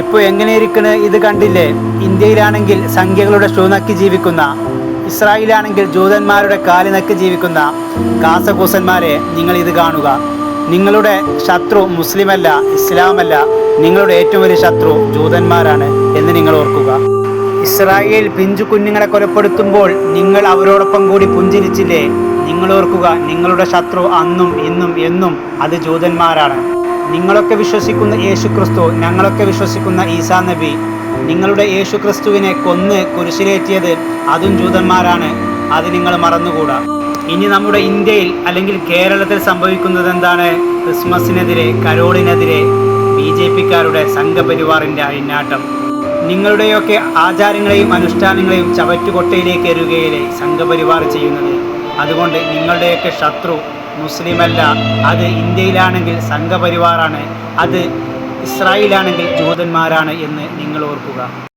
ഇപ്പോൾ എങ്ങനെ ഇരിക്കണ് ഇത് കണ്ടില്ലേ? ഇന്ത്യയിലാണെങ്കിൽ സംഖ്യകളുടെ ഷൂ നക്കി ജീവിക്കുന്ന ഇസ്രായേലാണെങ്കിൽ ജൂതന്മാരുടെ കാലി നക്കി ജീവിക്കുന്ന കാസകൂസന്മാരെ നിങ്ങൾ ഇത് കാണുക. നിങ്ങളുടെ ശത്രു മുസ്ലിമല്ല ഇസ്ലാമല്ല നിങ്ങളുടെ ഏറ്റവും വലിയ ശത്രു ജൂതന്മാരാണ് എന്ന് നിങ്ങൾ ഓർക്കുക. ഇസ്രായേൽ പിഞ്ചു കുഞ്ഞുങ്ങളെ കൊലപ്പെടുത്തുമ്പോൾ നിങ്ങൾ അവരോടൊപ്പം കൂടി പുഞ്ചിരിച്ചില്ലേ? നിങ്ങൾ ഓർക്കുക നിങ്ങളുടെ ശത്രു അന്നും ഇന്നും എന്നും അത് ജൂതന്മാരാണ്. നിങ്ങളൊക്കെ വിശ്വസിക്കുന്ന യേശു ക്രിസ്തു ഞങ്ങളൊക്കെ വിശ്വസിക്കുന്ന ഈസാ നബി നിങ്ങളുടെ യേശു ക്രിസ്തുവിനെ കൊന്ന് കുരിശിലേറ്റിയത് അതും ജൂതന്മാരാണ്. അത് നിങ്ങൾ മറന്നുകൂടാ. ഇനി നമ്മുടെ ഇന്ത്യയിൽ അല്ലെങ്കിൽ കേരളത്തിൽ സംഭവിക്കുന്നത് എന്താണ്? ക്രിസ്മസിനെതിരെ കരോളിനെതിരെ ബി ജെ പിക്കാരുടെ സംഘപരിവാറിന്റെ അഴിഞ്ഞാട്ടം. നിങ്ങളുടെയൊക്കെ ആചാരങ്ങളെയും അനുഷ്ഠാനങ്ങളെയും ചവറ്റുകൊട്ടയിലേക്ക് എരുകയിലെ സംഘപരിവാർ ചെയ്യുന്നത്? അതുകൊണ്ട് നിങ്ങളുടെയൊക്കെ ശത്രു മുസ്ലിമല്ല. അത് ഇന്ത്യയിലാണെങ്കിൽ സംഘപരിവാറാണ്. അത് ഇസ്രായേലാണെങ്കിൽ ജൂതന്മാരാണ് എന്ന് നിങ്ങൾ ഓർക്കുക.